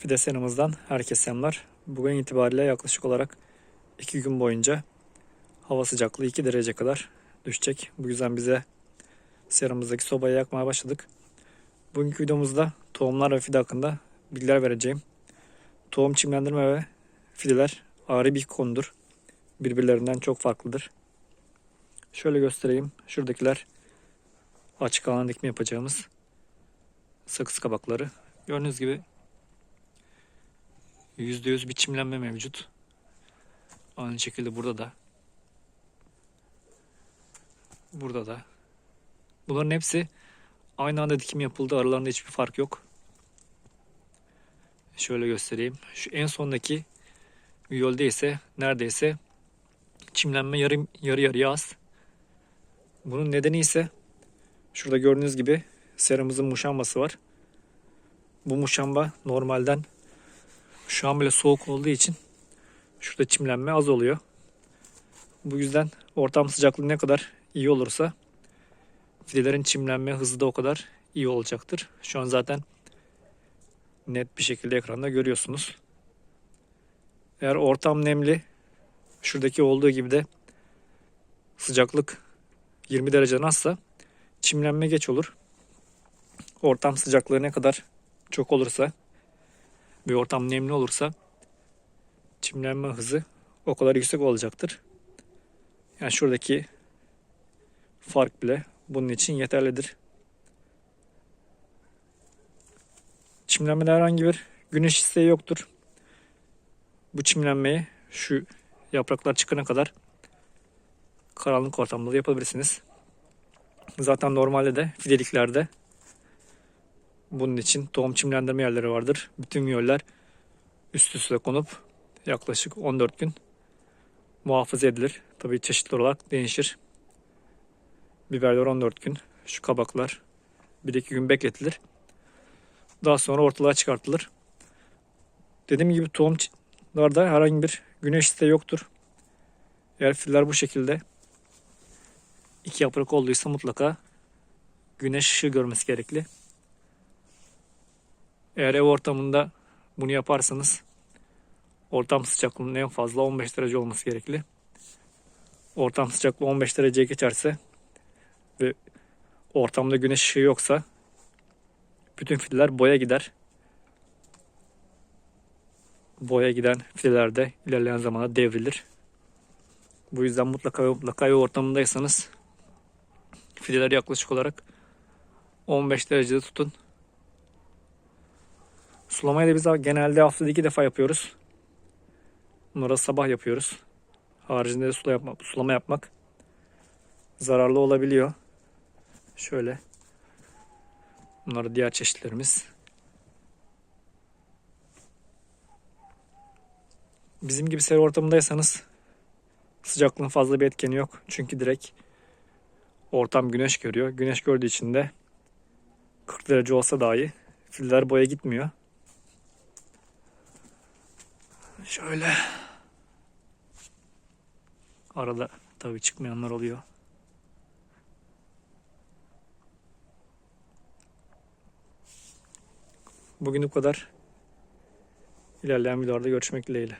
Fide seramızdan herkese selamlar. Bugün itibariyle yaklaşık olarak 2 gün boyunca hava sıcaklığı 2 derece kadar düşecek. Bu yüzden bize seramızdaki sobayı yakmaya başladık. Bugünkü videomuzda tohumlar ve fide hakkında bilgiler vereceğim. Tohum çimlendirme ve fideler ayrı bir konudur. Birbirlerinden çok farklıdır. Şöyle göstereyim. Şuradakiler açık alan dikme yapacağımız sakız kabakları. Gördüğünüz gibi %100 bir çimlenme mevcut. Aynı şekilde burada da. Burada da. Bunların hepsi aynı anda dikim yapıldı. Aralarında hiçbir fark yok. Şöyle göstereyim. Şu en sondaki viyolde ise neredeyse çimlenme yarı, yarı yarıya az. Bunun nedeni ise şurada gördüğünüz gibi seramızın muşambası var. Bu muşamba normalden şu an bile soğuk olduğu için şurada çimlenme az oluyor. Bu yüzden ortam sıcaklığı ne kadar iyi olursa fidelerin çimlenme hızı da o kadar iyi olacaktır. Şu an zaten net bir şekilde ekranda görüyorsunuz. Eğer ortam nemli şuradaki olduğu gibi de sıcaklık 20 dereceden azsa çimlenme geç olur. Ortam sıcaklığı ne kadar çok olursa bir ortam nemli olursa çimlenme hızı o kadar yüksek olacaktır. Yani şuradaki fark bile bunun için yeterlidir. Çimlenmede herhangi bir güneş isteği yoktur. Bu çimlenmeyi şu yapraklar çıkana kadar karanlık ortamda da yapabilirsiniz. Zaten normalde de fideliklerde bunun için tohum çimlendirme yerleri vardır. Bütün miyoller üst üste konup yaklaşık 14 gün muhafaza edilir. Tabii çeşitli olarak değişir. Biberler 14 gün, şu kabaklar 1-2 gün bekletilir. Daha sonra ortalığa çıkartılır. Dediğim gibi tohumlarda herhangi bir güneş isteği yoktur. Eğer filler bu şekilde iki yaprak olduysa mutlaka güneş ışığı görmesi gerekli. Eğer ev ortamında bunu yaparsanız ortam sıcaklığının en fazla 15 derece olması gerekli. Ortam sıcaklığı 15 dereceye geçerse ve ortamda güneş ışığı yoksa bütün fideler boya gider. Boya giden fideler de ilerleyen zamanda devrilir. Bu yüzden mutlaka mutlaka ev ortamındaysanız fideleri yaklaşık olarak 15 derecede tutun. Sulamayı da biz genelde haftada iki defa yapıyoruz. Bunları sabah yapıyoruz. Haricinde de sula yapma, sulama yapmak zararlı olabiliyor. Şöyle. Bunlar diğer çeşitlerimiz. Bizim gibi seri ortamındaysanız sıcaklığın fazla bir etkeni yok. Çünkü direkt ortam güneş görüyor. Güneş gördüğü için de 40 derece olsa dahi filler boya gitmiyor. Şöyle. Arada tabii çıkmayanlar oluyor. Bugün bu kadar. İlerleyen videolarda görüşmek dileğiyle.